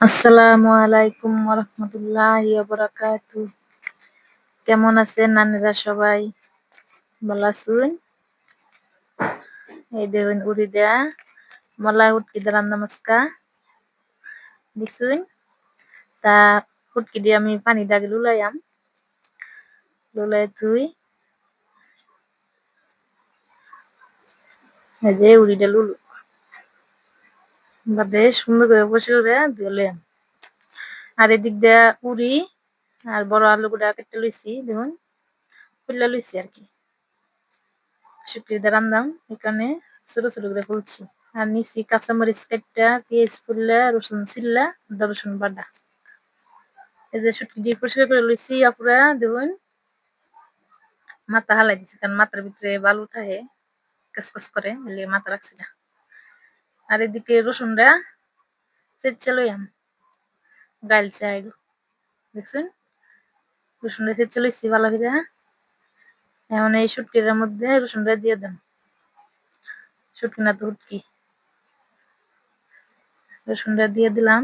আসসালামু আলাইকুম রহমতুল্লাহি বারাকাতু কেমন আছেন নানীরা সবাই ভালো আছেন এই দেখুন উড়ি দেয়া মলাই উটকি দিয়ে রান্না মাস্কা দিছুন তা উটকি দিয়ে আমি পানি দাগে লুলাইয়াম লুলাই থুই এই যে উড়িটা লুলু বাদে সুন্দর করে বসে করে ধুলে আর এদিক দিয়া উড়ি, আর বড় আলু গুলা কেটে লইছি, দেখুন। ফুল্লা লইছি আর কি। শুকিয়ে দিয়ে রান্দাম এখানে ছোট ছোট করে ফুলছি। আর নিচি কাঁচামরিচ কাটটা, পেঁয়াজ ফুললা, রসুন চিল্লা আদা, রসুন বাটা। এই যে শুটকি দিয়ে পরিষ্কার করে লইছি, আপুরা, দেখুন। মাথা হালাই দিছি, কারণ মাথার ভিতরে বালু থাকে কাজ করে মাথা রাখছি না। আর এদিকে রসুনটা চেচ্ছে লইয়াম গাইলছে আইলো দেখছেন? রসুনটা চেচ্ছে লইছি, ভালো করে এখন এই শুটকির মধ্যে রসুনটা দিয়ে দেন। শুটকি না তো উটকি রসুনটা দিয়ে দিলাম।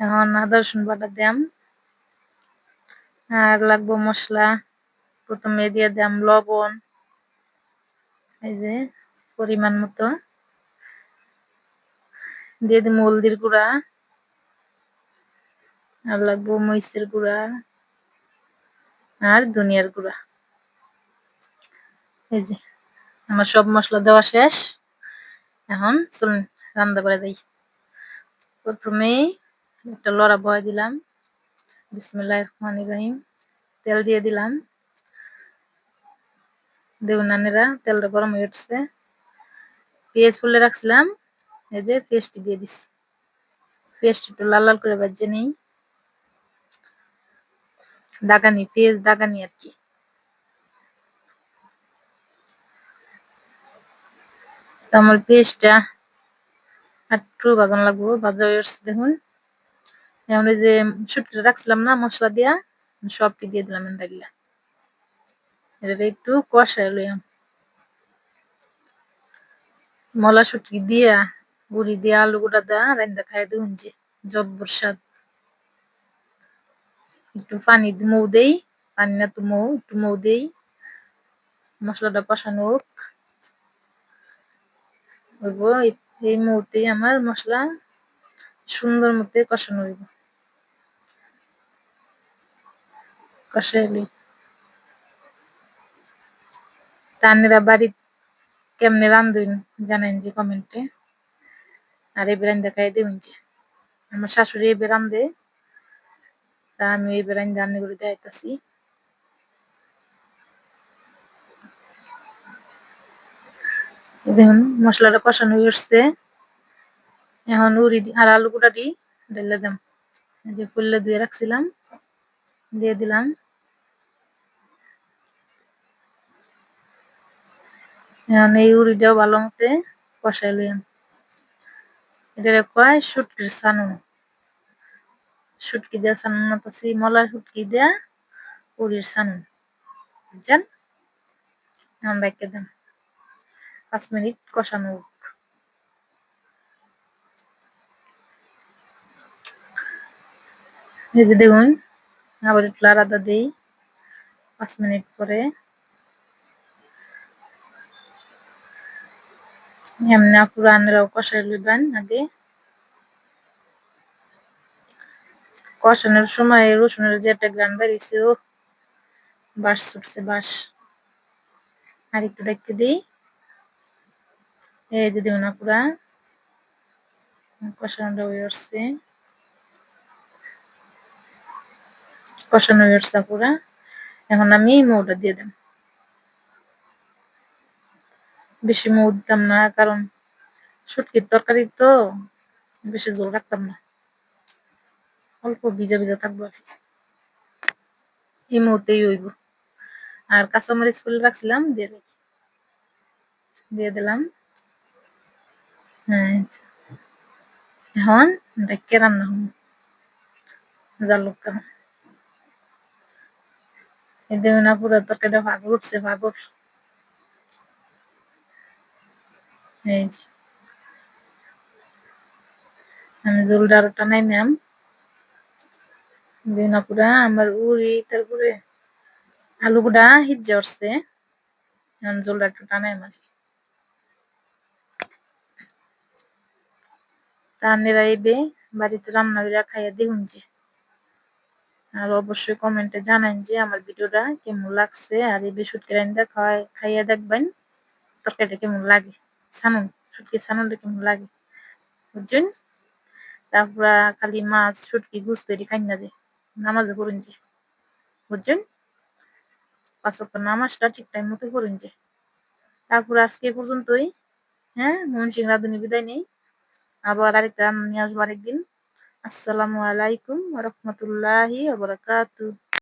এখন আদা রসুন বাটা দিলাম আর লাগবো মশলা। প্রথমে দিয়ে দিলাম লবণ। এই যে পরিমাণ মতো। দিয়ে দিম হলদির গুঁড়া, আর লাগবো মরিচের গুঁড়া, আর ধনিয়ার গুঁড়া। এই যে, আমার সব মশলা দেওয়া শেষ। এখন চলুন, রান্না করে যাই। প্রথমে একটা লড়া বয় দিলাম। বিসমুল্লাহ রহমান ইব্রাহিম তেল দিয়ে দিলাম। দেবনানেরা তেলটা গরম হয়ে উঠছে। পেঁয়াজ ফুলে রাখছিলাম। এই যে পেস্টটি দিয়ে দিচ্ছি পেস্ট একটু লাল লাল করে বাজিয়ে নেই। দাগানি, পেঁয়াজ দাগানি আর কি। আমার পেস্টটা একটু বাজান লাগবো ভাজা দেখুন। ওই যে শুটকিটা রাখছিলাম না, মশলা দিয়া, সবটি দিয়ে দিলাম ডালিয়া এটা একটু কষায় লইয়াম। মলা শুটকি দিয়া গুড়ি দিয়ে আলু গুঁড়া দেওয়া রান্দা খাই দেখুন যে জব্বর স্বাদ। একটু পানি মৌ দেই, পানি না তো মৌ, একটু মৌ দেই। মশলাটা কষানো হোক। এই মৌতেই আমার মশলা সুন্দর মতো কষানো হইব। কষাইলি তানেরা বাড়ি কেমনে রান্ধুন জানেন যে কমেন্টে। আর এই বেরান দেখাই দেবেন আমার শাশুড়ি এই বেরান দে তা আমি এই বেরান রান্না করে দেখাইতেছি। দেখুন, মশলাটা কষানো হয়ে এখন উড়ি আর আলু দিই ঢেলে দাম। যে ফুললে ধুয়ে রাখছিলাম, দিয়ে দিলাম। এখন এই উড়িটাও ভালো মতে কষাই লইয়াম। এটা কয় শুটকির সানুন শুটকি দেওয়া সানুন মতাছি মলা শুটকি দেয়া উড়ির সানুন বুঝছেন এখন রেখে দেন। পাঁচ মিনিট কষানো এই যে দেখুন, আবার একটু আলাদা দিই। পাঁচ মিনিট পরে এমনি পুরো আনেরাও কষাই লইবেন আগে কষানোর সময় রসুনের যে একটা গ্রান বেরিয়েছে ও বাস ছুটছে বাস আর একটু রেখে দিই এই যে দেখুন পুরা কষানোটা হয়ে আসছে কষানো হয়ে আসছে পুরা এখন আমি মৌটা দিয়ে দেব বেশি মৌ দিতাম না, কারণ শুটকির তরকারি তো বেশি জোর রাখতাম না। অল্প ভিজা ভিজা থাকব আর এই মুহূর্তেই হইব। আর কাঁচামরিচ ফুল রাখছিলাম, দিয়ে দিয়ে দিলাম। হ্যাঁ এখন ডেকে রান্না হম জালুক এই দেখুন না পুরো তরকারিটা ভাগর উঠছে ভাগর এই যে। আমি জলটা আরও টানাই নাম। দিন পুরা, আমার উড়ি, তারপরে আলু গুড়া হিজ্জে উঠছে এখন জলটা একটু টানাই আমার। তানেরা বাড়িতে রান্না করে খাইয়া দেখুন যে। আর অবশ্যই কমেন্টে জানান যে আমার ভিডিওটা কেমন লাগছে, আর এই বিশুটকি রান্দা খাওয়াই খাইয়া দেখবেন, তরকারিটা কেমন লাগে। সানুন শুটকি সানুনটা কেমন লাগে? বুঝছেন? তারপর খালি মাছ শুটকি গুছ তৈরি খাই না যে, নামাজও করুন যে, বুঝছেন? পাঁচ নামাজটা ঠিক টাইম মতো করুন যে। তারপর আজকে পর্যন্তই হ্যাঁ? মন সিং রাধুনি বিদায় নেই। আবার আরেকটা নিয়ে আসব আরেকদিন। আসসালামু আলাইকুম রহমতুল্লাহি